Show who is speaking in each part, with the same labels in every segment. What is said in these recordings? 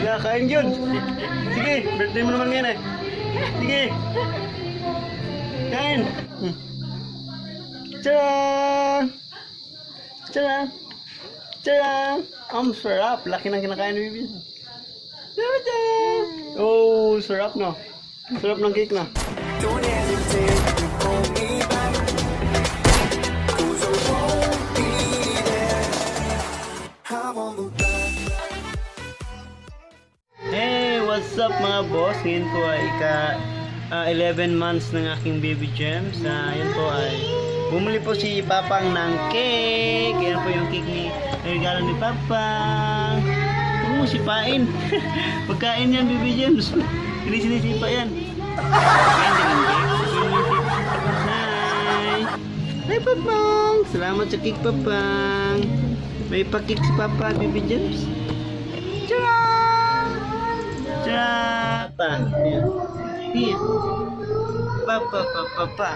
Speaker 1: Wala, kain yun. Sige, birthday mo naman yan eh. Sige. Kain. Hmm. Tcharam! Tcharam! Tcharam! Ang sarap. Laki ng kinakain ni Bibi. Tcharam! Oh, sarap no. Sarap ng cake na.
Speaker 2: Don't hesitate
Speaker 1: up mga boss? Ngayon po ay ika ah, 11 months ng aking baby Gems. Uh, yun po ay bumili po si Papang ng cake. Yan po yung cake ni regalo ni Papang. Mo sipain. Pagkain yan, baby Gems. Hindi sinisipa yan. Hi! Papang! Salamat sa cake, Papang. May pa-cake si Papa, baby Gems. Pa. Yan. Yan. Pa, pa, pa, pa, pa.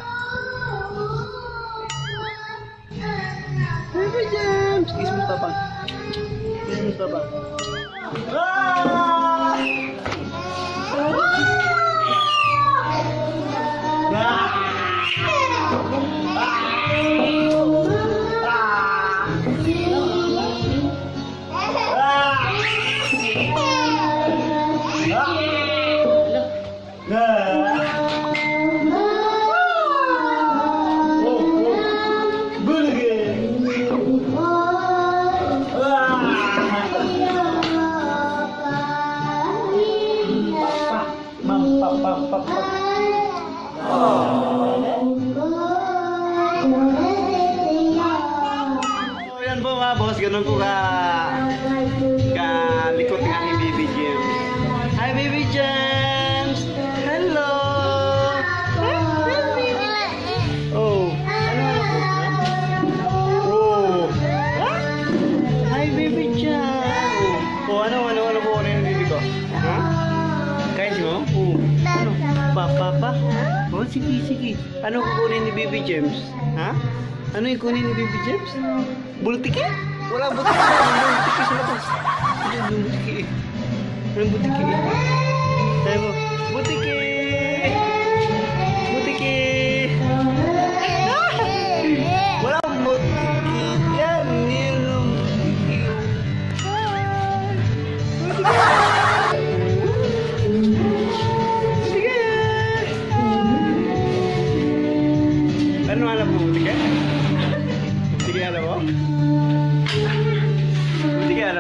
Speaker 1: Baby Gems! Kiss mo, Papa. Kiss mo, Papa. Ah! So, yan po mga boss, ganun po ka kalikot ng aking baby James. Hi baby James! Hello! Oh, ano? Oh! Hi baby James! Oh, ano ano ano po ano yung ko? Ha? Kain mo? Oh, ano? Pa, pa, pa? Oh, sige, sige. Ano kukunin ni baby James? Ha? Ano yung kunin ni baby James? Bultiki? Wala bultiki. Wala bultiki sa labas. Hindi, yung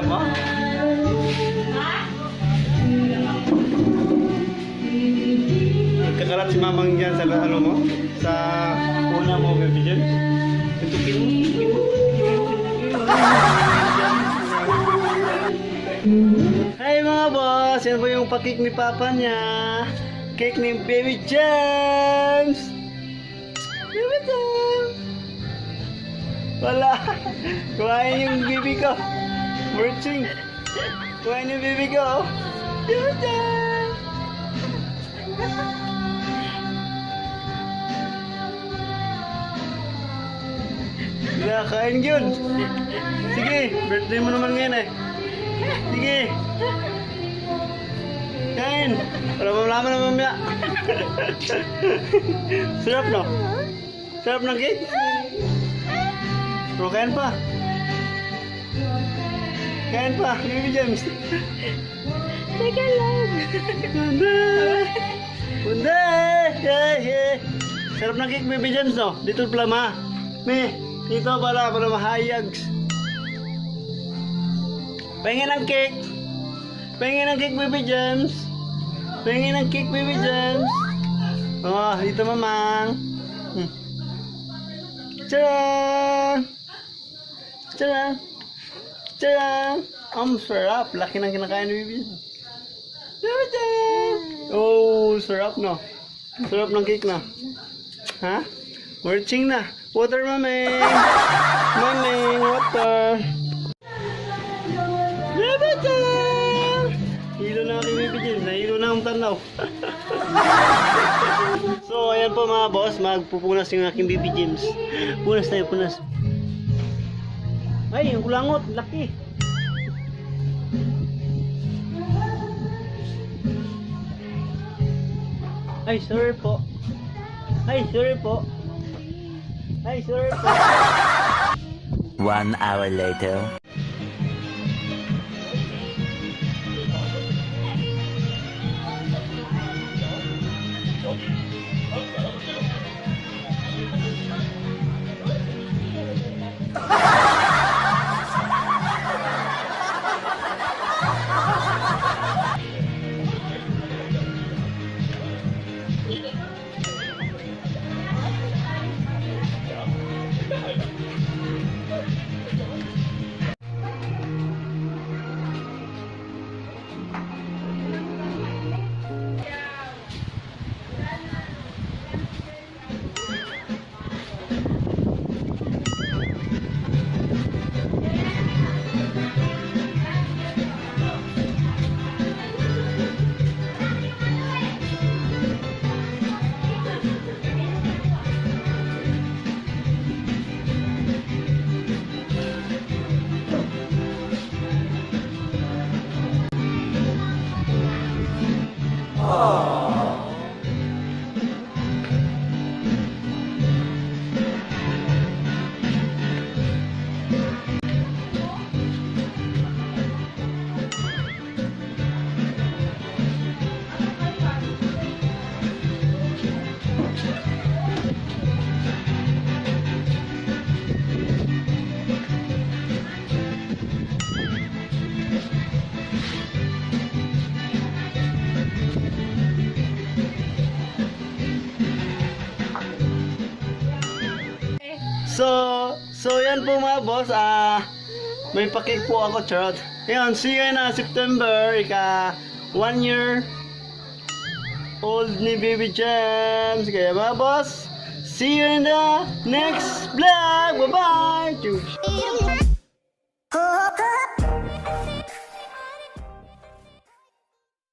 Speaker 1: alam mo? Kakalat si mamang dyan sa ano mo? Sa una mo, baby dyan. Hi mga boss! Yan po yung pakik ni Papa niya. Cake ni Baby James! Baby James! Wala! Kuhain yung bibi ko. Merching. Kuhain yung ko. Baby James! Wala, kain yun. Sige, birthday mo naman ngayon eh. Sige. Kain. Para mamalaman na mamaya. Sarap no? Sarap ng cake? Pero kain pa. Kain pa, Baby James.
Speaker 3: Teka lang.
Speaker 1: Bunda! Bunda! Yeah, yeah. Sarap ng cake, Baby James, no? Dito pala, ma. Me, dito pala, para mahayags. Pahingin ng cake. Pahingin ng cake, Baby James. Pahingin ng cake, Baby James. Oh, dito, mamang. Hmm. Tcharam! Tcharam! Tcharam! Ang sarap. Laki ng kinakain ni. Baby James! Oh, sarap no. Sarap ng cake na. Ha? Merching na. Water, mameng! Mameng, water! James! Hilo na kay na so, ayan po mga boss. Magpupunas yung aking Baby James. Punas tayo, punas. Ay, yung ulangot, laki. Ay, sorry po. Ay, sorry po. Ay, sorry po.
Speaker 4: One hour later.
Speaker 1: So, so yan po mga boss, ah, may pakik po ako, charot. Ngayon, see you na September, ika, one year old ni Baby Jams. Kaya mga boss, see you in the next vlog. Bye-bye!